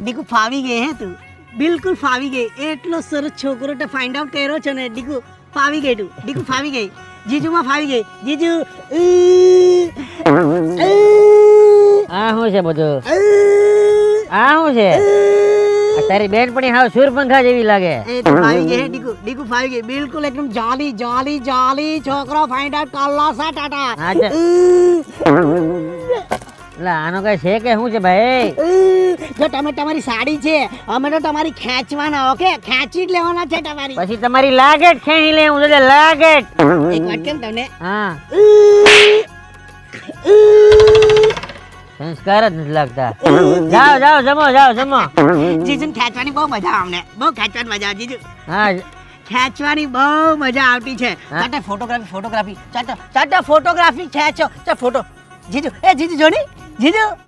દીકુ ફાવી ગઈ હે તું બિલકુલ ફાવી ગઈ એટલો સરસ છોકરો તે ફાઇન્ડ આઉટ કર્યો છે ને દીકુ ફાવી ગઈ તું દીકુ ફાવી ગઈ જીજુમાં ફાવી ગઈ જીજુ આ શું છે બધું આ શું છે આ તારી બેનપણી હાવ સુરપંખા જેવી લાગે એ તો ફાવી ગઈ હે દીકુ દીકુ ફાવી ગઈ બિલકુલ એકદમ જાલી જાલી જાલી છોકરો ફાઇન્ડ આઉટ કાલા સા ટાટા હા છે. એટલે આનો કઈ છે કે શું છે ભાઈ? જો તમે તમારી સાડી છે અમે તો તમારી ખેંચવાના ઓકે? ખેંચી જ લેવાના છે તમારી. પછી તમારી લાગેટ ખેંચી લે હું તો લાગેટ. એક વાત કેમ તમને? હા. સંસ્કાર જ નથી લાગતા. જાઓ જાઓ જમો જાઓ જમો. જીજુ ખેંચવાની બહુ મજા અમને. બહુ ખેંચવાની મજા જીજુ. હા. ખેંચવાની બહુ મજા આવતી છે? ચાટો ફોટોગ્રાફી ફોટોગ્રાફી. ચાટો ચાટો ફોટોગ્રાફી ખેંચો. ચાલ ફોટો. જીજુ એ જીજુ જોની? Yine